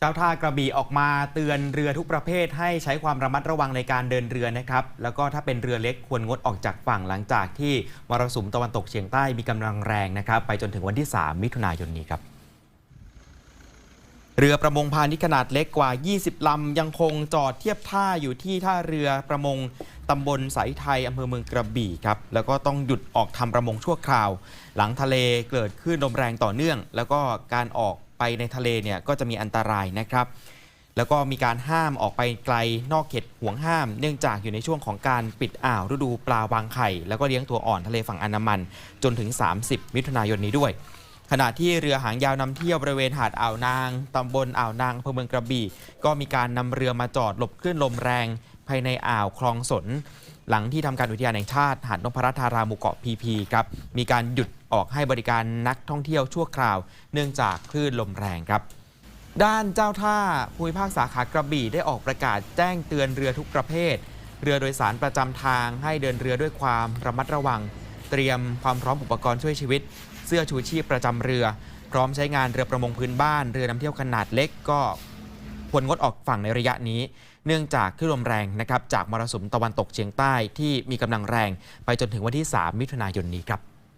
เจ้าท่ากระบี่ออกมาเตือนเรือทุกประเภทให้ใช้ความระมัดระวังในการเดินเรือนะครับ แล้วก็ถ้าเป็นเรือเล็กควรงดออกจากฝั่งหลังจากที่มรสุมตะวันตกเฉียงใต้มีกำลังแรงนะครับ ไปจนถึงวันที่ 3 มิถุนายนนี้ครับเรือประมงพาณิชย์ขนาดเล็กกว่า 20 ลำ ยังคงจอดเทียบท่าอยู่ที่ท่าเรือประมงตำบลสายไทยอำเภอเมืองกระบี่ครับ แล้วก็ต้องหยุดออกทำประมงชั่วคราว หลังทะเลเกิดคลื่นลมแรงต่อเนื่อง แล้วก็การออก ไปในทะเลเนี่ยก็จะมีอันตรายนะครับ แล้วก็มีการห้ามออกไปไกลนอกเขตห่วงห้าม เนื่องจากอยู่ในช่วงของการปิดอ่าวฤดูปลาวางไข่ แล้วก็เลี้ยงตัวอ่อนทะเลฝั่งอันดามัน จนถึง 30 มิถุนายนนี้ด้วย ขณะที่เรือหางยาวนำเที่ยวบริเวณหาดอ่าวนางตำบลอ่าวนางอำเภอเมืองกระบี่ก็มีการนำเรือมาจอดหลบคลื่นลมแรง ภายในอ่าวคลองสน หลังที่ทำการอุทยานแห่งชาติหาดนพรัตน์ธาราหมุเกาะพีพีครับมีการหยุดออกให้บริการนักท่องเที่ยวชั่วคราว เนื่องจากคลื่นลมแรงครับ ด้านเจ้าท่าภูมิภาคสาขากระบี่ได้ออกประกาศแจ้งเตือนเรือทุกประเภท เรือโดยสารประจำทางให้เดินเรือด้วยความระมัดระวัง เตรียมความพร้อมอุปกรณ์ช่วยชีวิต เสื้อชูชีพประจำเรือ พร้อมใช้งานเรือประมงพื้นบ้าน เรือนำเที่ยวขนาดเล็กก็ ควรงดออกฝั่งในระยะนี้ เนื่องจากคลื่นลมแรงนะครับจากมรสุมตะวันตกเฉียงใต้ที่มีกำลังแรง ไปจนถึงวันที่ 3 มิถุนายนนี้ครับ